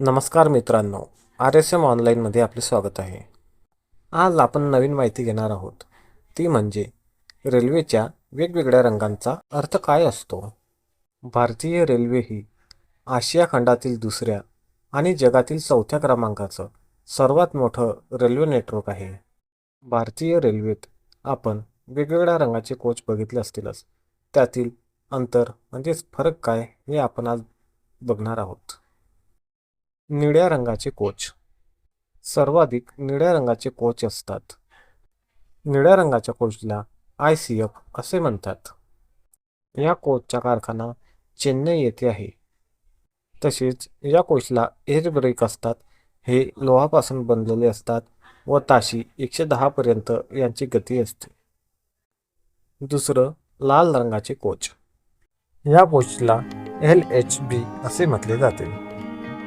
नमस्कार मित्रांनो R S M ऑनलाईनमध्ये आपले स्वागत आहे. आज आपण नवीन माहिती घेणार आहोत. ती म्हणजे रेल्वेच्या वेगवेगळ्या रंगांचा अर्थ काय असतो? भारतीय रेल्वे ही आशिया खंडातील दुसऱ्या आणि जगातील चौथ्या क्रमांकाचं सर्वात मोठं रेल्वे नेटवर्क आहे. भारतीय रेल्वेत आपण वेगवेगळ्या रंगाचे कोच बघितले असतीलच. त्यातील अंतर म्हणजेच फरक काय हे आपण आज बघणार आहोत. निळ्या रंगाचे कोच. सर्वाधिक निळ्या रंगाचे कोच असतात. निळ्या रंगाच्या कोचला आय सी एफ असे म्हणतात. या कोचचा कारखाना चेन्नई येथे आहे. तसेच या कोचला एअर ब्रेक असतात. हे लोहापासून बनलेले असतात व ताशी एकशे दहापर्यंत यांची गती असते. दुसरं लाल रंगाचे कोच. या कोचला एल एच बी असे म्हटले जाते.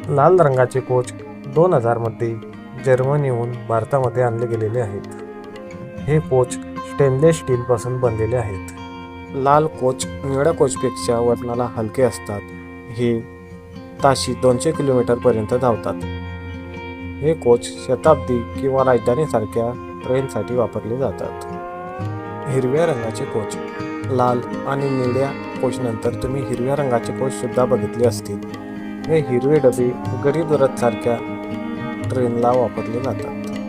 लाल रंगाचे कोच दोन हजारमध्ये जर्मनीहून भारतामध्ये आणले गेलेले आहेत. हे कोच स्टेनलेस स्टीलपासून बनलेले आहेत. लाल कोच निळ्या कोचपेक्षा वजनाला हलके असतात. हे ताशी दोनशे किलोमीटरपर्यंत धावतात. हे कोच शताब्दी किंवा राजधानीसारख्या ट्रेनसाठी वापरले जातात. हिरव्या रंगाचे कोच लाल आणि निळ्या कोचनंतर तुम्ही हिरव्या रंगाचे कोचसुद्धा बघितले असतील. हे हिरवे डबे गरीब रथ सारख्या ट्रेनला वापरले जातात.